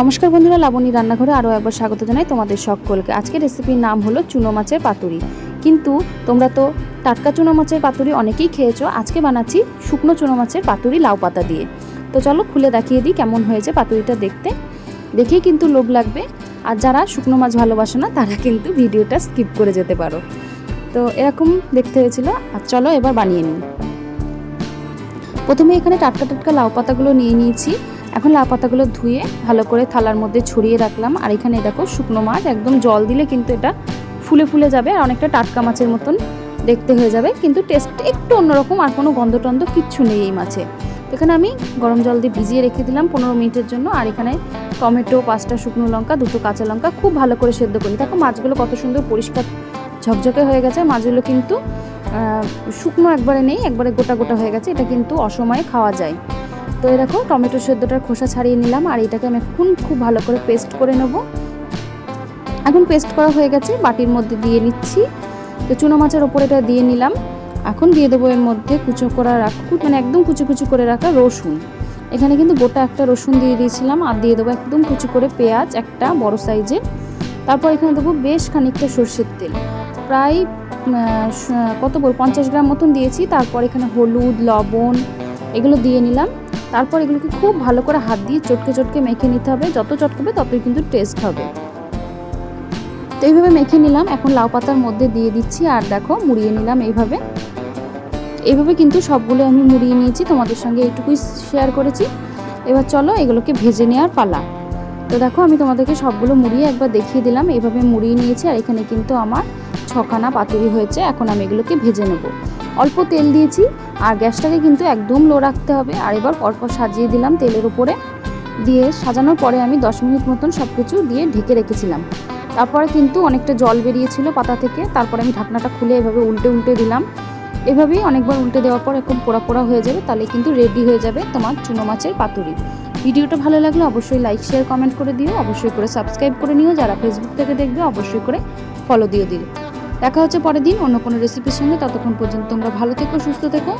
নমস্কার বন্ধুরা, লাবণী রান্নাঘরে আরও একবার স্বাগত জানাই তোমাদের সকলকে। আজকের রেসিপির নাম হলো চুনো মাছের পাতুরি। কিন্তু তোমরা তো টাটকা চুনো মাছের পাতুরি অনেকেই খেয়েছো। আজকে বানাচ্ছি শুকনো চুনো মাছের পাতুরি লাউ পাতা দিয়ে। তো চলো খুলে দেখিয়ে দিই কেমন হয়েছে পাতুরিটা দেখতে। দেখেই কিন্তু লোভ লাগবে। আর যারা শুকনো মাছ ভালোবাসে না, তারা কিন্তু ভিডিওটা স্কিপ করে যেতে পারো। তো এরকম দেখতে হয়েছিল। আর চলো এবার বানিয়ে নিই। প্রথমে এখানে টাটকা টাটকা লাউ পাতাগুলো নিয়ে নিয়েছি। এখন লাউ পাতাগুলো ধুয়ে ভালো করে থালার মধ্যে ছড়িয়ে রাখলাম। আর এখানে দেখো শুকনো মাছ, একদম জল দিলে কিন্তু এটা ফুলে ফুলে যাবে আর অনেকটা টাটকা মাছের মতন দেখতে হয়ে যাবে। কিন্তু টেস্ট একটু অন্যরকম আর কোনো গন্ধ টন্ধ কিচ্ছু নেই এই মাছে। এখানে আমি গরম জল দিয়ে ভিজিয়ে রেখে দিলাম পনেরো মিনিটের জন্য। আর এখানে টমেটো, পাঁচটা শুকনো লঙ্কা, দুটো কাঁচা লঙ্কা খুব ভালো করে সেদ্ধ করি দেখো মাছগুলো কত সুন্দর পরিষ্কার ঝকঝকে হয়ে গেছে। মাছগুলো কিন্তু শুকনো একবারে নেই, একবারে গোটা গোটা হয়ে গেছে। এটা কিন্তু অসময়ে খাওয়া যায়। তো এই দেখো, টমেটো সেদ্ধটার খোসা ছাড়িয়ে নিলাম আর এটাকে আমি এখন খুব ভালো করে পেস্ট করে নেব। এখন পেস্ট করা হয়ে গেছে, বাটির মধ্যে দিয়ে নিচ্ছি। তো চুনো মাছের ওপর এটা দিয়ে নিলাম। এখন দিয়ে দেবো এর মধ্যে কুচো করা রাখা মানে একদম কুচি কুচি করে রাখা রসুন। এখানে কিন্তু গোটা একটা রসুন দিয়ে দিয়েছিলাম আর দিয়ে দেবো একদম কুচি করে পেঁয়াজ, একটা বড় সাইজের। তারপর এখানে দেবো বেশ খানিকটা সর্ষের তেল। প্রায় কত বল? পঞ্চাশ গ্রাম মতন দিয়েছি। তারপর এখানে হলুদ, লবণ এগুলো দিয়ে নিলাম। তারপর এগুলোকে খুব ভালো করে হাত দিয়ে চটকে চটকে মেখে নিতে হবে। যত চটকাবে ততই কিন্তু টেস্ট হবে। তো এইভাবে মেখে নিলাম। এখন লাউ পাতার মধ্যে দিয়ে দিচ্ছি। আর দেখো, মুড়িয়ে নিলাম এইভাবে। এইভাবে কিন্তু সবগুলো আমি মুড়িয়ে নিয়েছি। তোমাদের সঙ্গে এইটুকুই শেয়ার করেছি। এবার চলো এগুলোকে ভেজে নেওয়ার পালা। তো দেখো, আমি তোমাদেরকে সবগুলো মুড়িয়ে একবার দেখিয়ে দিলাম। এভাবে মুড়িয়ে নিয়েছি, আর এখানে কিন্তু আমার ছখানা পাতুরি হয়েছে। এখন আমি এগুলোকে ভেজে নেব। অল্প তেল দিয়েছি, আর গ্যাসটাকে কিন্তু একদম লো রাখতে হবে। আর এবার পরপর সাজিয়ে দিলাম তেলের উপরে। দিয়ে সাজানোর পরে আমি দশ মিনিট মতন সব কিছু দিয়ে ঢেকে রেখেছিলাম। তারপরে কিন্তু অনেকটা জল বেরিয়েছিল পাতা থেকে। তারপরে আমি ঢাকনাটা খুলে এভাবে উল্টে উল্টে দিলাম। এভাবেই অনেকবার উল্টে দেওয়ার পর এরকম পোড়া পোড়া হয়ে যাবে, তাহলে কিন্তু রেডি হয়ে যাবে তোমার চুনো মাছের পাতুরি। ভিডিওটা ভালো লাগলে অবশ্যই লাইক শেয়ার কমেন্ট করে দিও। অবশ্যই করে সাবস্ক্রাইব করে নিও। যারা ফেসবুক থেকে দেখবে, অবশ্যই করে ফলো দিয়ে দিও দেখা হচ্ছে পরের দিন অন্য কোনো রেসিপির সঙ্গে। ততক্ষণ পর্যন্ত তোমরা ভালো থেকো, সুস্থ থেকো।